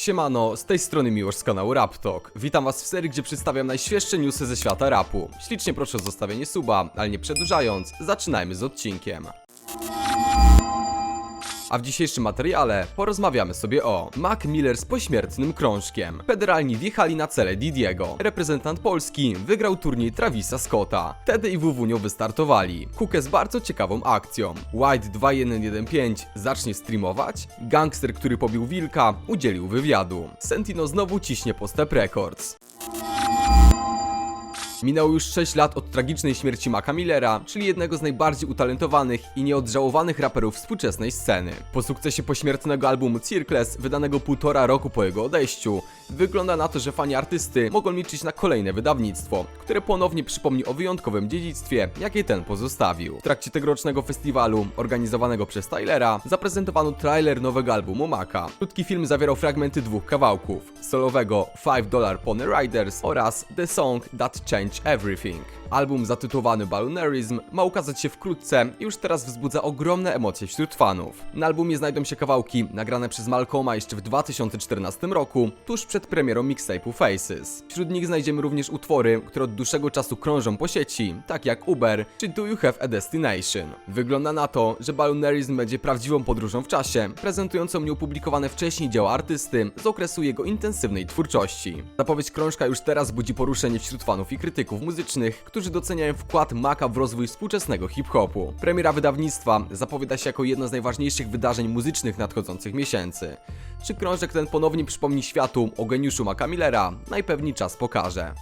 Siemano, z tej strony Miłosz z kanału Rap Talk. Witam was w serii, gdzie przedstawiam najświeższe newsy ze świata rapu. Ślicznie proszę o zostawienie suba, ale nie przedłużając, zaczynajmy z odcinkiem. A w dzisiejszym materiale porozmawiamy sobie o Mac Miller z pośmiertnym krążkiem. Federalni wjechali na cele Didiego. Reprezentant Polski wygrał turniej Travisa Scotta. Tedy i WW wystartowali. Kuke z bardzo ciekawą akcją. White 2115 zacznie streamować. Gangster, który pobił Wilka, udzielił wywiadu. Sentino znowu ciśnie po Step Records. Minęło już 6 lat od tragicznej śmierci Maca Millera, czyli jednego z najbardziej utalentowanych i nieodżałowanych raperów współczesnej sceny. Po sukcesie pośmiertnego albumu Circles, wydanego półtora roku po jego odejściu, wygląda na to, że fani artysty mogą liczyć na kolejne wydawnictwo, które ponownie przypomni o wyjątkowym dziedzictwie, jakie ten pozostawił. W trakcie tegorocznego festiwalu, organizowanego przez Tylera, zaprezentowano trailer nowego albumu Maca. Krótki film zawierał fragmenty dwóch kawałków, solowego 5 Dollar Pony Riders oraz The Song That Changed change everything. Album zatytułowany Balloonerism ma ukazać się wkrótce i już teraz wzbudza ogromne emocje wśród fanów. Na albumie znajdą się kawałki nagrane przez Malcolma jeszcze w 2014 roku, tuż przed premierą mixtape'u Faces. Wśród nich znajdziemy również utwory, które od dłuższego czasu krążą po sieci, tak jak Uber czy Do You Have a Destination. Wygląda na to, że Balloonerism będzie prawdziwą podróżą w czasie, prezentującą nieopublikowane wcześniej dzieła artysty z okresu jego intensywnej twórczości. Zapowiedź krążka już teraz budzi poruszenie wśród fanów i krytyków muzycznych, którzy doceniają wkład Maka w rozwój współczesnego hip-hopu. Premiera wydawnictwa zapowiada się jako jedno z najważniejszych wydarzeń muzycznych nadchodzących miesięcy. Czy krążek ten ponownie przypomni światu o geniuszu Maca Millera? Najpewniej czas pokaże.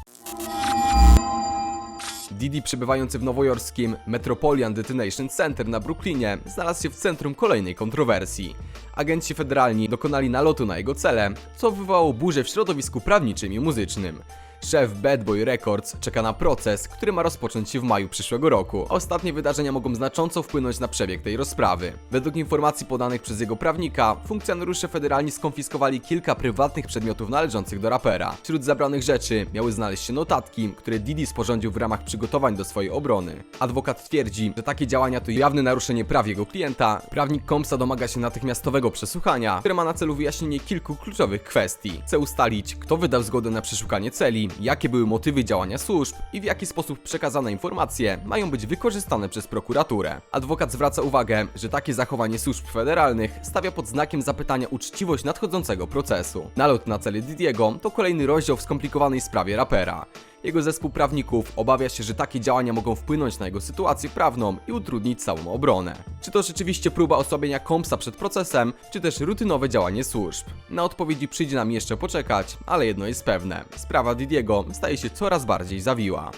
Didi przebywający w nowojorskim Metropolitan Detention Center na Brooklynie znalazł się w centrum kolejnej kontrowersji. Agenci federalni dokonali nalotu na jego cele, co wywołało burzę w środowisku prawniczym i muzycznym. Szef Bad Boy Records czeka na proces, który ma rozpocząć się w maju przyszłego roku. Ostatnie wydarzenia mogą znacząco wpłynąć na przebieg tej rozprawy. Według informacji podanych przez jego prawnika, funkcjonariusze federalni skonfiskowali kilka prywatnych przedmiotów należących do rapera. Wśród zabranych rzeczy miały znaleźć się notatki, które Didi sporządził w ramach przygotowań do swojej obrony. Adwokat twierdzi, że takie działania to jawne naruszenie praw jego klienta. Prawnik Komsa domaga się natychmiastowego przesłuchania, które ma na celu wyjaśnienie kilku kluczowych kwestii. Chce ustalić, kto wydał zgodę na przeszukanie celi, jakie były motywy działania służb i w jaki sposób przekazane informacje mają być wykorzystane przez prokuraturę. Adwokat zwraca uwagę, że takie zachowanie służb federalnych stawia pod znakiem zapytania uczciwość nadchodzącego procesu. Nalot na cele Didiego to kolejny rozdział w skomplikowanej sprawie rapera. Jego zespół prawników obawia się, że takie działania mogą wpłynąć na jego sytuację prawną i utrudnić całą obronę. Czy to rzeczywiście próba osłabienia Kompsa przed procesem, czy też rutynowe działanie służb? Na odpowiedzi przyjdzie nam jeszcze poczekać, ale jedno jest pewne. Sprawa Didiego staje się coraz bardziej zawiła.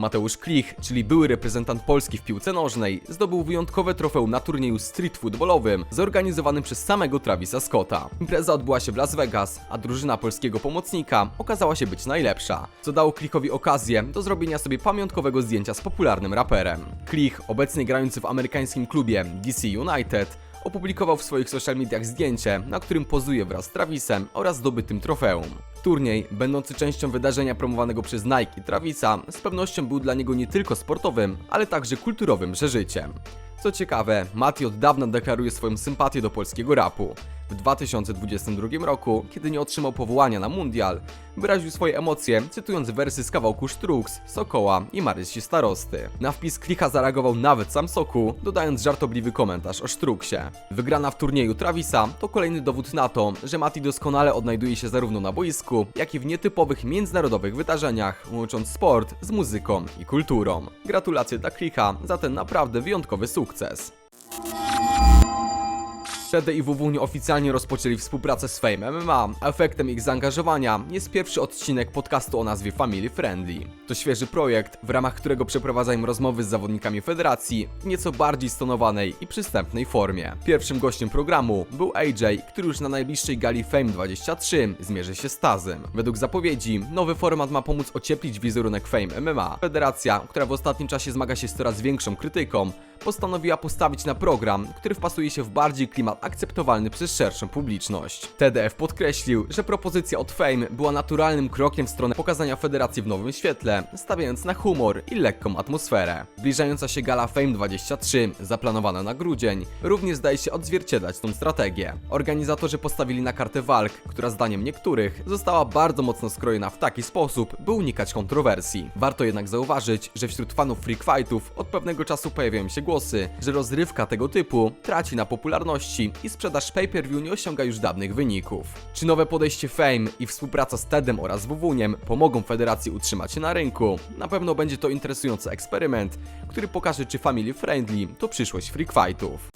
Mateusz Klich, czyli były reprezentant Polski w piłce nożnej, zdobył wyjątkowe trofeum na turnieju street footballowym zorganizowanym przez samego Travisa Scotta. Impreza odbyła się w Las Vegas, a drużyna polskiego pomocnika okazała się być najlepsza, co dało Klichowi okazję do zrobienia sobie pamiątkowego zdjęcia z popularnym raperem. Klich, obecnie grający w amerykańskim klubie DC United, opublikował w swoich social mediach zdjęcie, na którym pozuje wraz z Travisem oraz zdobytym trofeum. Turniej, będący częścią wydarzenia promowanego przez Nike i Travisa, z pewnością był dla niego nie tylko sportowym, ale także kulturowym przeżyciem. Co ciekawe, Mati od dawna deklaruje swoją sympatię do polskiego rapu. W 2022 roku, kiedy nie otrzymał powołania na mundial, wyraził swoje emocje, cytując wersy z kawałku Strux, Sokoła i Marysi Starosty. Na wpis Klicha zareagował nawet sam Soku, dodając żartobliwy komentarz o Struxie. Wygrana w turnieju Travisa to kolejny dowód na to, że Mati doskonale odnajduje się zarówno na boisku, jak i w nietypowych międzynarodowych wydarzeniach, łącząc sport z muzyką i kulturą. Gratulacje dla Klicha za ten naprawdę wyjątkowy sukces. sukces. Tedy i WW nieoficjalnie rozpoczęli współpracę z Fame MMA, efektem ich zaangażowania jest pierwszy odcinek podcastu o nazwie Family Friendly. To świeży projekt, w ramach którego przeprowadzają rozmowy z zawodnikami federacji w nieco bardziej stonowanej i przystępnej formie. Pierwszym gościem programu był AJ, który już na najbliższej gali Fame 23 zmierzy się z Tazem. Według zapowiedzi, nowy format ma pomóc ocieplić wizerunek Fame MMA. Federacja, która w ostatnim czasie zmaga się z coraz większą krytyką, postanowiła postawić na program, który wpasuje się w bardziej klimat akceptowalny przez szerszą publiczność. TDF podkreślił, że propozycja od Fame była naturalnym krokiem w stronę pokazania federacji w nowym świetle, stawiając na humor i lekką atmosferę. Zbliżająca się gala Fame 23, zaplanowana na grudzień, również zdaje się odzwierciedlać tą strategię. Organizatorzy postawili na kartę walk, która zdaniem niektórych została bardzo mocno skrojona w taki sposób, by unikać kontrowersji. Warto jednak zauważyć, że wśród fanów freak fightów od pewnego czasu pojawiają się głosy, że rozrywka tego typu traci na popularności i sprzedaż pay-per-view nie osiąga już dawnych wyników. Czy nowe podejście Fame i współpraca z TEDem oraz WWNiem pomogą federacji utrzymać się na rynku? Na pewno będzie to interesujący eksperyment, który pokaże czy family friendly to przyszłość freak fightów.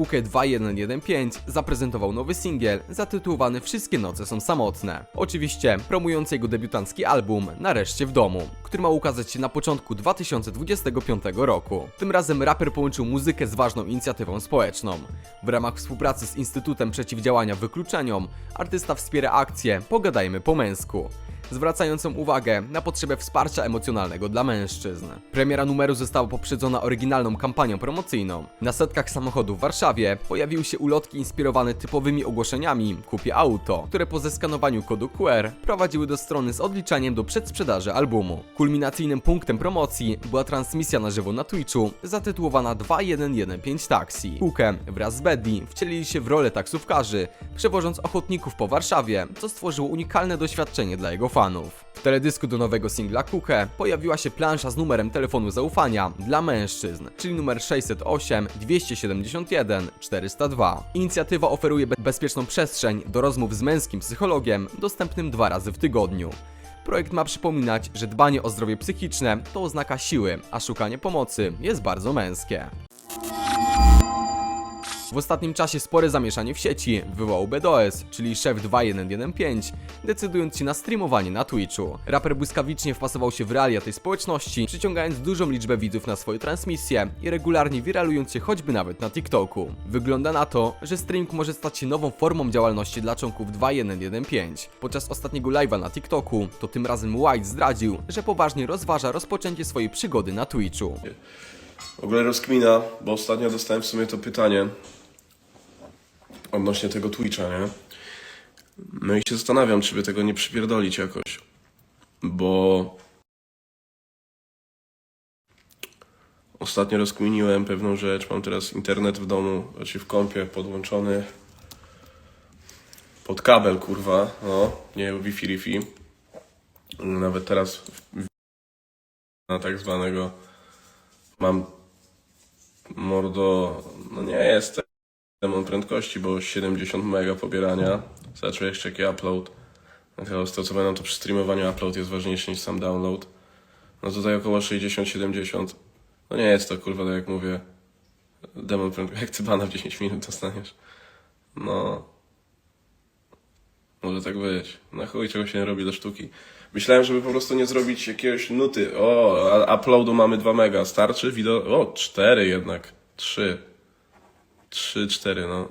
Kuke 2115 zaprezentował nowy singiel zatytułowany Wszystkie noce są samotne. Oczywiście promujący jego debiutancki album Nareszcie w domu, który ma ukazać się na początku 2025 roku. Tym razem raper połączył muzykę z ważną inicjatywą społeczną. W ramach współpracy z Instytutem Przeciwdziałania Wykluczeniom artysta wspiera akcję Pogadajmy po męsku zwracającą uwagę na potrzebę wsparcia emocjonalnego dla mężczyzn. Premiera numeru została poprzedzona oryginalną kampanią promocyjną. Na setkach samochodów w Warszawie pojawiły się ulotki inspirowane typowymi ogłoszeniami Kupię auto, które po zeskanowaniu kodu QR prowadziły do strony z odliczaniem do przedsprzedaży albumu. Kulminacyjnym punktem promocji była transmisja na żywo na Twitchu zatytułowana 2115 Taxi. Kukę wraz z Beddy wcielili się w rolę taksówkarzy, przewożąc ochotników po Warszawie, co stworzyło unikalne doświadczenie dla jego fanów. W teledysku do nowego singla Kukę pojawiła się plansza z numerem telefonu zaufania dla mężczyzn, czyli numer 608 271 402. Inicjatywa oferuje be- bezpieczną przestrzeń do rozmów z męskim psychologiem, dostępnym dwa razy w tygodniu. Projekt ma przypominać, że dbanie o zdrowie psychiczne to oznaka siły, a szukanie pomocy jest bardzo męskie. W ostatnim czasie spore zamieszanie w sieci wywołał BDOS, czyli szef 2115, decydując się na streamowanie na Twitchu. Raper błyskawicznie wpasował się w realia tej społeczności, przyciągając dużą liczbę widzów na swoje transmisje i regularnie wiralując się choćby nawet na TikToku. Wygląda na to, że streaming może stać się nową formą działalności dla członków 2115. Podczas ostatniego live'a na TikToku, to tym razem White zdradził, że poważnie rozważa rozpoczęcie swojej przygody na Twitchu. W ogóle rozkmina, bo ostatnio dostałem w sumie to pytanie odnośnie tego Twitcha, nie? No i się zastanawiam, czy by tego nie przypierdolić jakoś, bo ostatnio rozkminiłem pewną rzecz. Mam teraz internet w domu, znaczy w kąpie podłączony pod kabel, kurwa, no, nie Wi-Fi, Wi-Fi. Nawet teraz na tak zwanego mam mordo, no nie jest demon prędkości, bo 70 mega pobierania. Jeszcze jaki upload. No Teraz to co będą to przy streamowaniu upload jest ważniejszy niż sam download. No tutaj około 60-70. No nie jest to kurwa, tak jak mówię, demon prędkości. Jak ty bana w 10 minut dostaniesz? No. Może tak być. Na chuj czego się nie robi do sztuki. Myślałem, żeby po prostu nie zrobić jakiegoś nuty. O, uploadu mamy 2 mega. Starczy? Wideo... O, 4 jednak. 3. 3, 4, no.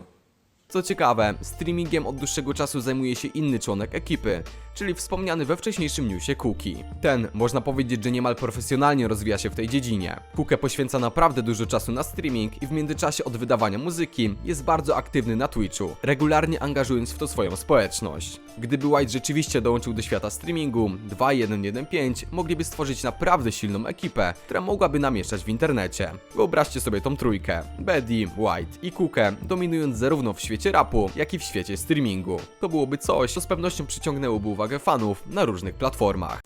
Co ciekawe, streamingiem od dłuższego czasu zajmuje się inny członek ekipy, czyli wspomniany we wcześniejszym newsie Kuki. Ten, można powiedzieć, że niemal profesjonalnie rozwija się w tej dziedzinie. Kukę poświęca naprawdę dużo czasu na streaming i w międzyczasie od wydawania muzyki jest bardzo aktywny na Twitchu, regularnie angażując w to swoją społeczność. Gdyby White rzeczywiście dołączył do świata streamingu, 2115 mogliby stworzyć naprawdę silną ekipę, która mogłaby namieszczać w internecie. Wyobraźcie sobie tą trójkę, Beddy, White i Kukę, dominując zarówno w świecie rapu, jak i w świecie streamingu. To byłoby coś, co z pewnością przyciągnęłoby uwagę fanów na różnych platformach.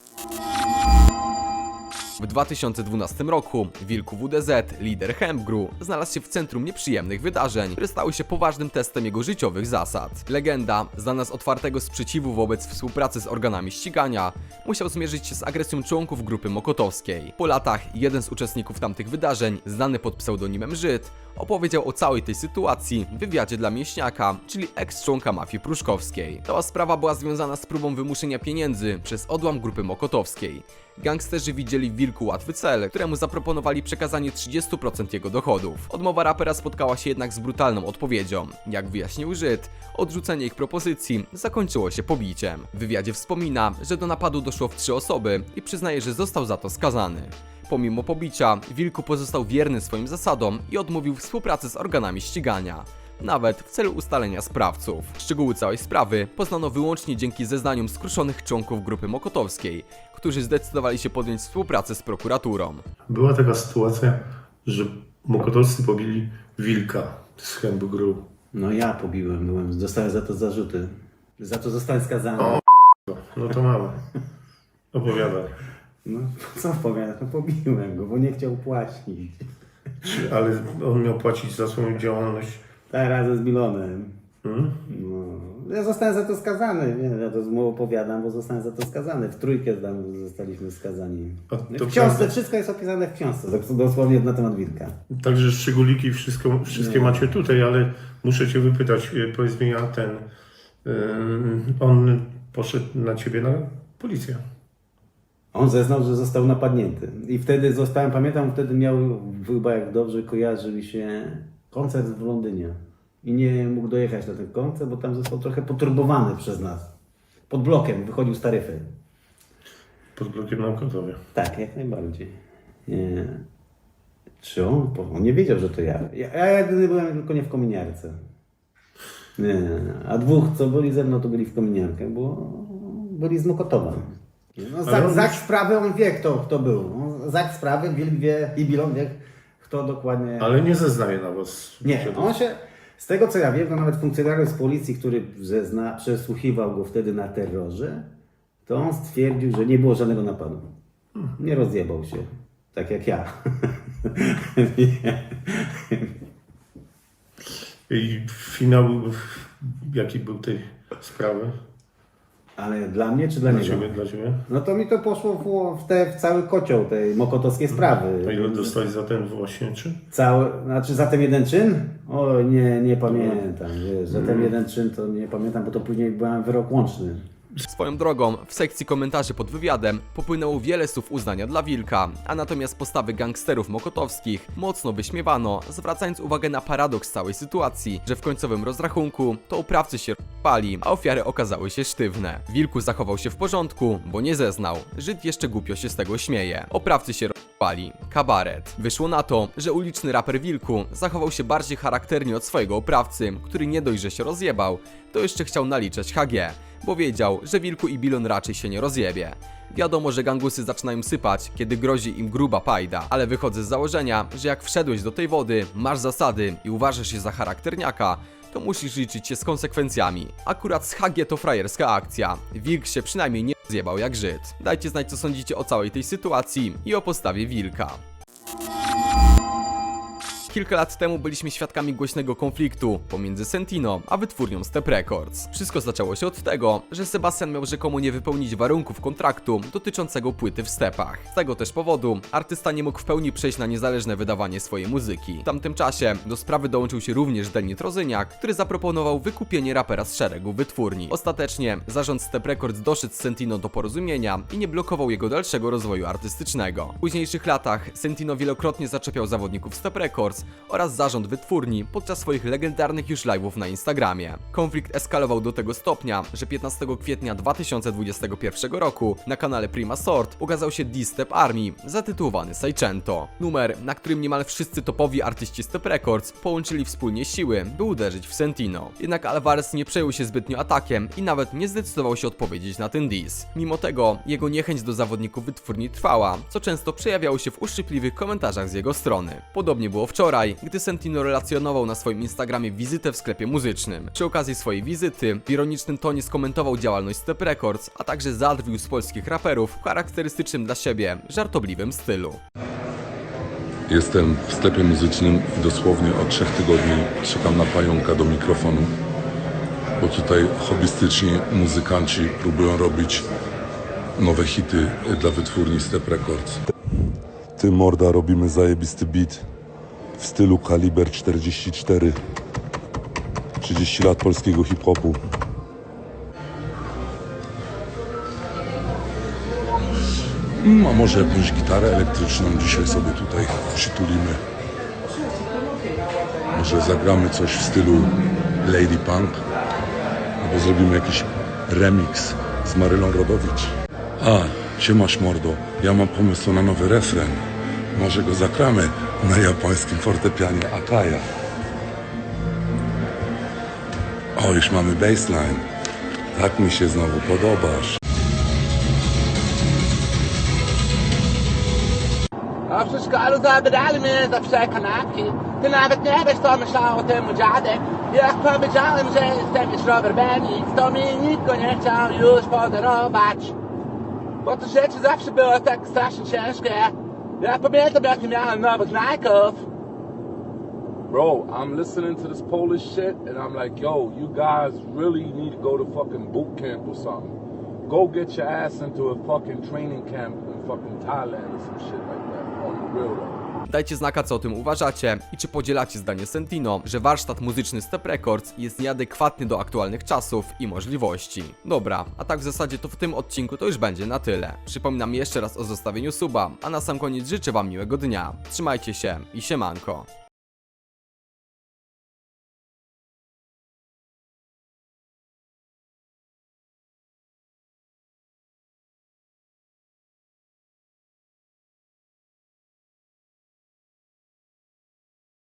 W 2012 roku Wilku WDZ, lider Hempgru, znalazł się w centrum nieprzyjemnych wydarzeń, które stały się poważnym testem jego życiowych zasad. Legenda, znana z otwartego sprzeciwu wobec współpracy z organami ścigania, musiał zmierzyć się z agresją członków grupy Mokotowskiej. Po latach jeden z uczestników tamtych wydarzeń, znany pod pseudonimem Żyd, opowiedział o całej tej sytuacji w wywiadzie dla Mieśniaka, czyli ex-członka mafii pruszkowskiej. Cała sprawa była związana z próbą wymuszenia pieniędzy przez odłam grupy Mokotowskiej. Gangsterzy widzieli Wilku łatwy cel, któremu zaproponowali przekazanie 30% jego dochodów. Odmowa rapera spotkała się jednak z brutalną odpowiedzią. Jak wyjaśnił Żyd, odrzucenie ich propozycji zakończyło się pobiciem. W wywiadzie wspomina, że do napadu doszło w trzy osoby i przyznaje, że został za to skazany. pomimo pobicia, Wilku pozostał wierny swoim zasadom i odmówił współpracy z organami ścigania. Nawet w celu ustalenia sprawców. Szczegóły całej sprawy poznano wyłącznie dzięki zeznaniom skruszonych członków grupy Mokotowskiej, którzy zdecydowali się podjąć współpracę z prokuraturą. Była taka sytuacja, że Mokotowscy pobili wilka z Hembu Gru. No ja pobiłem, byłem, dostałem za to zarzuty. Za to zostałem skazany. O. No to mamy. Opowiadaj. No co opowiadać, no pobiłem go, bo nie chciał płacić. Ale on miał płacić za swoją działalność. Tak, razem z Milonem. Hmm? No, ja zostałem za to skazany, nie, ja to mu opowiadam, bo zostałem za to skazany. W trójkę tam zostaliśmy skazani. A w książce, prawda. wszystko jest opisane w książce, dosłownie na temat wilka. Także szczególiki wszystko, wszystkie macie tutaj, ale muszę cię wypytać, y, powiedz mi, a ten, y, on poszedł na ciebie na policję. On zeznał, że został napadnięty. I wtedy zostałem, pamiętam, wtedy miał, chyba jak dobrze kojarzy mi się, koncert w Londynie. I nie mógł dojechać na ten koncert, bo tam został trochę poturbowany przez nas. Pod blokiem, wychodził z taryfy. Pod blokiem na Kotowie. Tak, jak najbardziej. Nie. Czy on? On nie wiedział, że to ja. Ja, ja jedyny byłem tylko nie w kominiarce. Nie. A dwóch, co byli ze mną, to byli w kominiarkę, bo byli z Mokotowa. No, zak, on zak sprawy, on wie, kto, kto był. No, Zak sprawy, Wilk wie i Bilon wie, kto dokładnie... Ale nie zeznaje na was. Nie, on się, z tego co ja wiem, to nawet funkcjonariusz z policji, który zezna, przesłuchiwał go wtedy na terrorze, to on stwierdził, że nie było żadnego napadu. Nie rozjebał się, tak jak ja. I finał, jaki był tej sprawy? Ale dla mnie czy dla Dla niego? ciebie, dla ciebie? No to mi to poszło w, w, te, w cały kocioł tej mokotowskiej sprawy. A ile dostałeś za ten właśnie czyn? Cały, znaczy za ten jeden czyn? O nie, nie pamiętam. Wiesz, za ten jeden czyn to nie pamiętam, bo to później byłem wyrok łączny. Swoją drogą, w sekcji komentarzy pod wywiadem popłynęło wiele słów uznania dla Wilka, a natomiast postawy gangsterów mokotowskich mocno wyśmiewano, zwracając uwagę na paradoks całej sytuacji, że w końcowym rozrachunku to uprawcy się pali, a ofiary okazały się sztywne. Wilku zachował się w porządku, bo nie zeznał. Żyd jeszcze głupio się z tego śmieje. Oprawcy się pali. Kabaret. Wyszło na to, że uliczny raper Wilku zachował się bardziej charakternie od swojego oprawcy, który nie dość, że się rozjebał, to jeszcze chciał naliczać HG bo wiedział, że Wilku i Bilon raczej się nie rozjebie. Wiadomo, że gangusy zaczynają sypać, kiedy grozi im gruba pajda, ale wychodzę z założenia, że jak wszedłeś do tej wody, masz zasady i uważasz się za charakterniaka, to musisz liczyć się z konsekwencjami. Akurat z HG to frajerska akcja. Wilk się przynajmniej nie zjebał jak Żyd. Dajcie znać co sądzicie o całej tej sytuacji i o postawie Wilka. Kilka lat temu byliśmy świadkami głośnego konfliktu pomiędzy Sentino a wytwórnią Step Records. Wszystko zaczęło się od tego, że Sebastian miał rzekomo nie wypełnić warunków kontraktu dotyczącego płyty w stepach. Z tego też powodu artysta nie mógł w pełni przejść na niezależne wydawanie swojej muzyki. W tamtym czasie do sprawy dołączył się również Denit Rozyniak, który zaproponował wykupienie rapera z szeregu wytwórni. Ostatecznie zarząd Step Records doszedł z Sentino do porozumienia i nie blokował jego dalszego rozwoju artystycznego. W późniejszych latach Sentino wielokrotnie zaczepiał zawodników Step Records oraz zarząd wytwórni podczas swoich legendarnych już live'ów na Instagramie. Konflikt eskalował do tego stopnia, że 15 kwietnia 2021 roku na kanale Prima Sort ukazał się diss Step Army zatytułowany Seicento. Numer, na którym niemal wszyscy topowi artyści Step Records połączyli wspólnie siły, by uderzyć w Sentino. Jednak Alvarez nie przejął się zbytnio atakiem i nawet nie zdecydował się odpowiedzieć na ten diss. Mimo tego jego niechęć do zawodników wytwórni trwała, co często przejawiało się w uszczypliwych komentarzach z jego strony. Podobnie było wczoraj, gdy Sentino relacjonował na swoim Instagramie wizytę w sklepie muzycznym. Przy okazji swojej wizyty w ironicznym tonie skomentował działalność Step Records, a także zadrwił z polskich raperów w charakterystycznym dla siebie, żartobliwym stylu. Jestem w sklepie muzycznym i dosłownie od trzech tygodni czekam na pająka do mikrofonu, bo tutaj hobbystyczni muzykanci próbują robić nowe hity dla wytwórni Step Records. Ty morda, robimy zajebisty beat w stylu kaliber 44. 30 lat polskiego hip-hopu. A może jakąś gitarę elektryczną dzisiaj sobie tutaj przytulimy. Może zagramy coś w stylu Lady Punk, albo zrobimy jakiś remix z Marylą Rodowicz. A, siemasz mordo, ja mam pomysł na nowy refren. Może go zagramy na japońskim fortepianie Akaya. O, już mamy baseline. Tak mi się znowu podobasz. A wszystko zabrali mnie za przekonawki. Ty nawet nie wiesz, co myślał o tym dziadek. Jak powiedziałem, że jestem już Robert Benix, to mi nikt go nie chciał już podarować. Strasznie ciężkie. Ja pamiętam, jak nie miałem. Bro, I'm listening to this Polish shit and I'm like, yo, you guys really need to go to fucking boot camp or something. Go get your ass into a fucking training camp in fucking Thailand or some shit like that. On the real. Dajcie znaka, co o tym uważacie i czy podzielacie zdanie Sentino, że warsztat muzyczny Step Records jest nieadekwatny do aktualnych czasów i możliwości. Dobra, a tak w zasadzie to w tym odcinku to już będzie na tyle. Przypominam jeszcze raz o zostawieniu suba, a na sam koniec życzę wam miłego dnia. Trzymajcie się i siemanko.